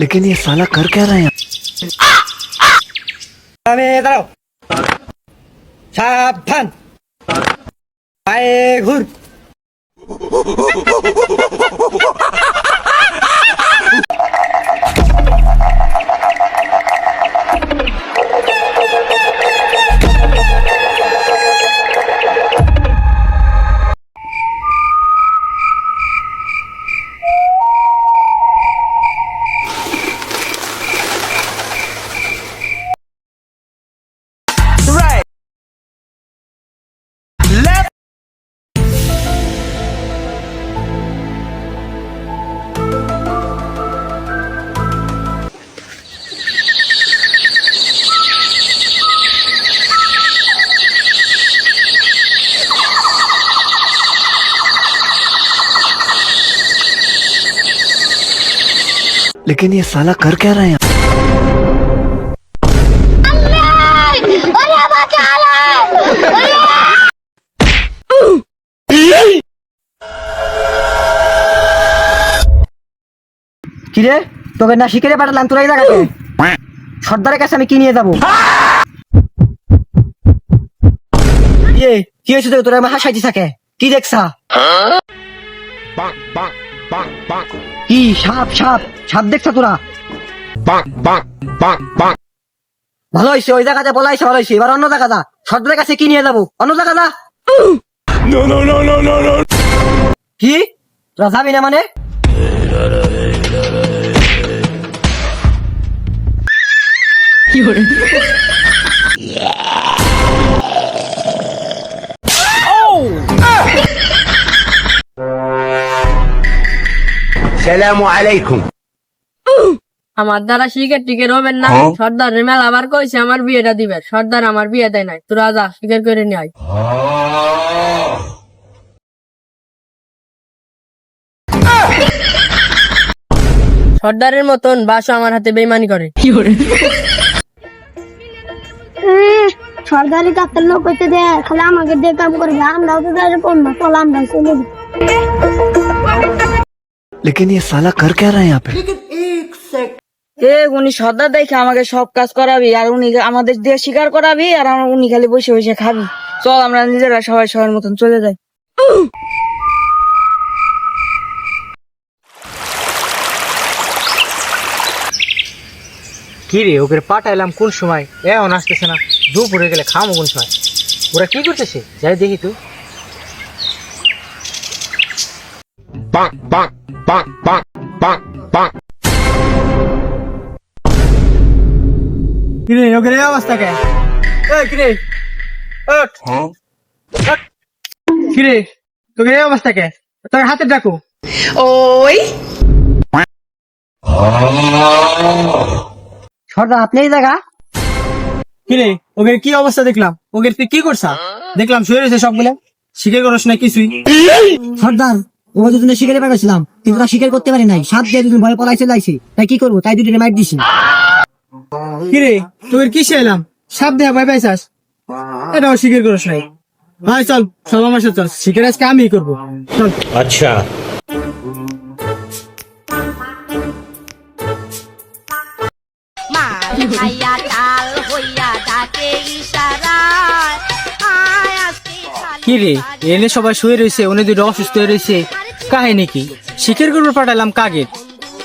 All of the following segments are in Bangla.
लेकिन ये साला कर क्या रहे हैं? सावधान आए घुर। लेकिन ये साला कर क्या रहे हैं ওরে বাঁচালে কিরে তোকে না শিখে পাঠালাম তোরা এই জায়গাতে সর্দারের কাছে আমি কি নিয়ে যাবো ইয়ে কি হয়েছে তোর তোরা আমার হাসাইতে থাকে কি দেখছা কি সাপ সাপ সাপ দেখছা তোরা? ভালো হয়েছে ওই জায়গাতে বলাইছে ভালো হয়েছে এবার অন্য জায়গা যা। সর্দারের কাছে কি নিয়ে যাব? অন্য জায়গা যা। কি? তোরা যাবি না মানে? আমার দ্বারা শিখে টিকে রবেন না। সর্দার মেলা আবার কইছে আমার বিয়েটা দিবে। সর্দার আমার বিয়ে দেয় নাই। তোরা যা স্বীকার করে নিয়ে আয়। সর্দারের মতন বাসও আমার হাতে বেইমানি করে। সরকারি কাপের লোক হইতে দে খালি আমাকে দিয়ে কাম করবে। আমরাও তো করব চল আমরা চলে যাই। लेकिन ये साला कर क्या रहे हैं यहाँ पे এ উনি সর্দার দেখে আমাকে সব কাজ করাবি আর উনি আমাদের দিয়ে স্বীকার করাবি আর আমরা উনি খালি বসে বসে খাবি চল আমরা নিজেরা সবাই সবার মতন চলে যাই কি রে ওকে পাঠাইলাম কোন সময় এখন আসতেছে না দুপুরে গেলে খামো কোন সময় ওরা কি করতেছে যাই দেখি তো কিরে ওকে অবস্থা কে এই কিরে? ওঠ। ওঠ। কিরে তোকে এই অবস্থা কে তোর হাতে ডাকো। সর্দার আপনি এই জায়গা? কিরে ওকে কি অবস্থা দেখলাম? ওকে তুই কি করছা? দেখলাম শুয়ে রয়েছে সবগুলো। শিখে করস না কিছুই। সর্দার ও দুজনে শিকারে পাঠাইছিলাম কিন্তু তা স্বীকার করতে পারি নাই। সাত দিয়ে দুদিন ভয় পলাই চলে আইছে তাই কি করব? তাই দুজনে মাইট দিছি। কিরে তোর কি এলাম? সাপ দেয়া ভয় পাইছাস? এটাও স্বীকার করস নাই। ভাই চল সব আমার সাথে চল। শিকার আজকে আমি করব। চল। ভাইয়া চাল হইয়া ডাকে ইশারায়। কি রে এনে সবাই শুয়ে রয়েছে উনি দুটো অসুস্থ হয়ে রয়েছে কাহিনী কি শিখের করবো পাঠালাম কাগের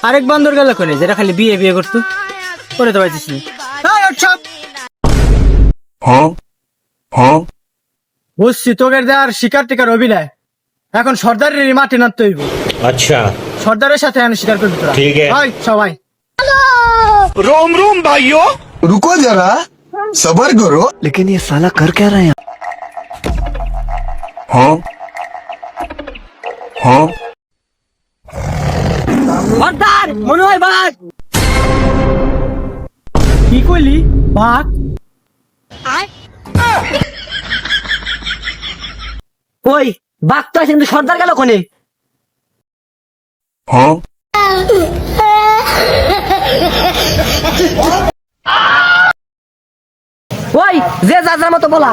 আরেক বান্দর গেল কোনে যেটা খালি বিয়ে বিয়ে করতো করে তো পাইছিস নি বুঝছি তোকে দেওয়ার শিকার টিকার অভিনয় এখন সর্দারের মাঠে নামতে হইব अच्छा সর্দারের সাথে এখন শিকার করবি তোরা ঠিক আছে। হয়, সবাই रुको जरा सबर करो लेकिन ये साला कर क्या रहे हैं हाँ हाँ কি কইলি? বাঘ। ওই বাঘ তো আছে কিন্তু সর্দার গেল কোনে? हाँ ওই যে যার যার মতো বলা।